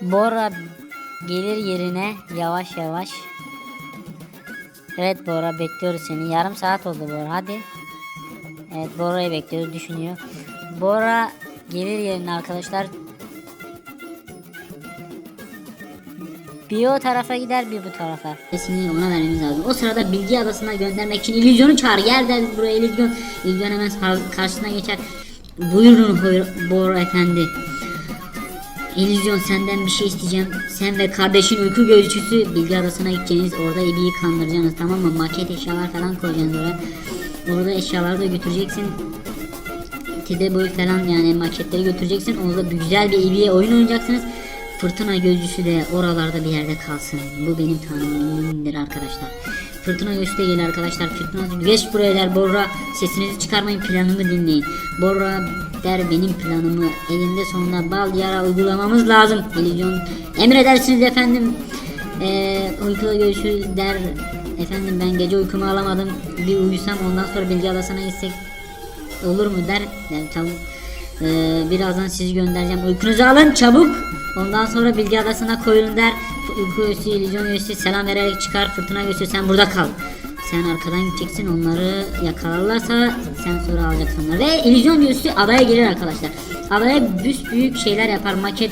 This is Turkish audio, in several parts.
Bora gelir yerine yavaş yavaş. Evet Bora bekliyoruz seni. Yarım saat oldu Bora hadi. Evet Bora'yı bekliyoruz düşünüyor. Bora gelir yerine arkadaşlar. Bir o tarafa gider bir bu tarafa. Sesini ona vermemiz lazım. O sırada bilgi adasına göndermek için illüzyonu çağır. Gel der buraya illüzyon. İllüzyon hemen karşısına geçer. Buyurun Bora efendi. İllüzyon senden bir şey isteyeceğim. Sen ve kardeşin uyku gözcüsü bilgi adasına gideceğiniz. Orada ibiyi kandıracaksınız tamam mı? Maket eşyalar falan koyacaksınız oraya. Orada eşyaları da götüreceksin. Tide boyu falan yani maketleri götüreceksin. Orada güzel bir ibiye oyun oynayacaksınız. Fırtına gözcüsü de oralarda bir yerde kalsın. Bu benim tahminimdir arkadaşlar. Fırtına de gelir arkadaşlar. Fırtına geç buraya der Borra. Sesinizi çıkarmayın planımı dinleyin. Borra der benim planımı elinde sonunda bal yara uygulamamız lazım. İllüzyon emredersiniz efendim. Ee, uykulu gözcü der efendim ben gece uykumu alamadım. Bir uyusam ondan sonra bilgi adasına gitsek olur mu der. Yani tamam. Ee, birazdan sizi göndereceğim. Uykunuzu alın çabuk. Ondan sonra bilgi adasına koyulun der. Üyesi, illüzyon üyesi selam vererek çıkar. Fırtına üyesi sen burada kal. Sen arkadan gideceksin onları yakalarlarsa sen sonra alacaksın onları. Ve illüzyon üyesi adaya gelir arkadaşlar. Adaya büyük şeyler yapar. Maket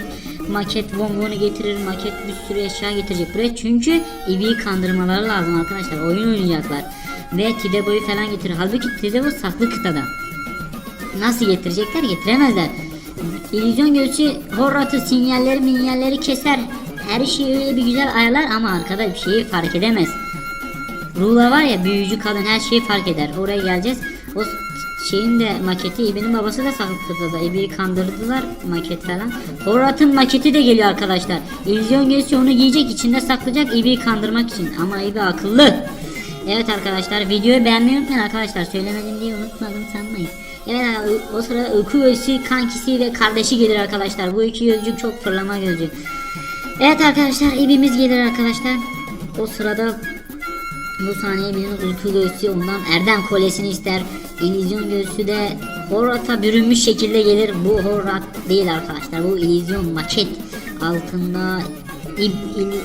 maket bonbonu getirir. Maket bir sürü eşya getirecek buraya. Çünkü ibiyi kandırmaları lazım arkadaşlar. Oyun oynayacaklar. Ve Tidebo'yu falan getirir. Halbuki Tidebo saklı kıtada. Nasıl getirecekler? Getiremezler. İllüzyon göçü horratı, sinyalleri, minyalleri keser. Her şeyi öyle bir güzel ayarlar ama arkada bir şeyi fark edemez. Rula var ya büyücü kadın her şeyi fark eder. Oraya geleceğiz. O şeyin de maketi İbi'nin babası da saklıkta da İbi'yi kandırdılar maket falan. Horrat'ın maketi de geliyor arkadaşlar. İllüzyon göçü onu giyecek içinde saklayacak İbi'yi kandırmak için. Ama İbi akıllı. Evet arkadaşlar videoyu beğenmeyi unutmayın arkadaşlar. Söylemedim diye unutmadım sanmayın. Evet o sırada uyku gözcü kankisi ve kardeşi gelir arkadaşlar. Bu iki gözcük çok fırlama gözcü. Evet arkadaşlar ibimiz gelir arkadaşlar. O sırada bu saniye bizim uyku gözcü ondan Erdem kolesini ister. İllüzyon gözcü de Horat'a bürünmüş şekilde gelir. Bu Horat değil arkadaşlar. Bu illüzyon maket altında il,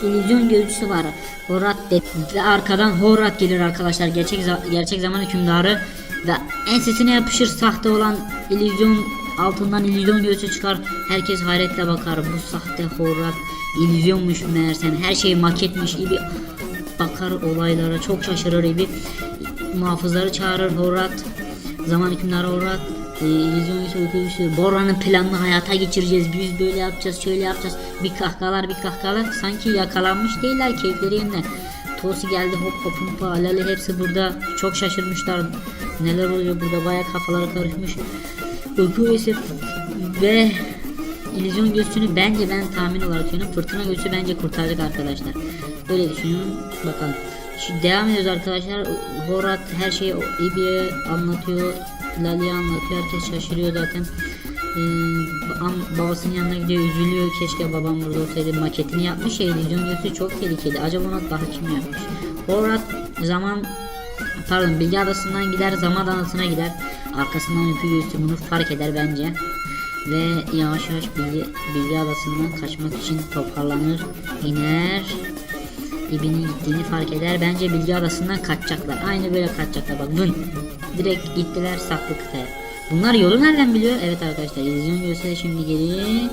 illüzyon gözcüsü var. Horat de, arkadan Horat gelir arkadaşlar. Gerçek gerçek zaman hükümdarı ve ensesine yapışır sahte olan illüzyon altından illüzyon gözcüsü çıkar. Herkes hayretle bakar. Bu sahte Horat illüzyonmuş meğersem. Her şey maketmiş gibi bakar olaylara. Çok şaşırır gibi. Muhafızları çağırır Horat. Zaman hükümdarı Horat. E, illüzyon uyku ise Bora'nın planını hayata geçireceğiz. Biz böyle yapacağız, şöyle yapacağız. Bir kahkahalar, bir kahkahalar. Sanki yakalanmış değiller keyifleri yerine. Tosi geldi hop hop hop alali hepsi burada. Çok şaşırmışlar. Neler oluyor burada baya kafaları karışmış. Uyku üyesi ve İllüzyon göğsünü bence ben tahmin olarak söylüyorum. Fırtına göğsü bence kurtaracak arkadaşlar. Böyle düşünüyorum. Bakalım. Şu devam ediyoruz arkadaşlar. Horat her şeyi İbi'ye anlatıyor. Lali'ye anlatıyor. Herkes şaşırıyor zaten. Ee, babasının yanına gidiyor üzülüyor. Keşke babam burada olsaydı. Maketini yapmış ya. İllüzyon göğsü çok tehlikeli. Acaba ona daha kim yapmış? Horat zaman pardon bilgi adasından gider zaman adasına gider. Arkasından uyku göğsü bunu fark eder bence ve yavaş yavaş bilgi, bilgi adasından kaçmak için toparlanır, iner. İbinin gittiğini fark eder. Bence bilgi adasından kaçacaklar. Aynı böyle kaçacaklar. Bak vın. Direkt gittiler saklı kıtaya. Bunlar yolu nereden biliyor? Evet arkadaşlar. İllüzyon de şimdi geri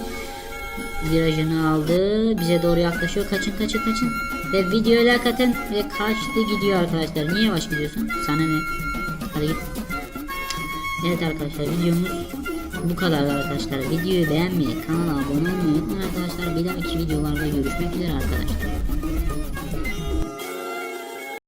virajını aldı. Bize doğru yaklaşıyor. Kaçın kaçın kaçın. Ve videoya like ve kaçtı gidiyor arkadaşlar. Niye yavaş gidiyorsun? Sana ne? Hadi git. Evet arkadaşlar videomuz bu kadar arkadaşlar. Videoyu beğenmeyi, kanala abone olmayı unutmayın arkadaşlar. Bir dahaki videolarda görüşmek üzere arkadaşlar.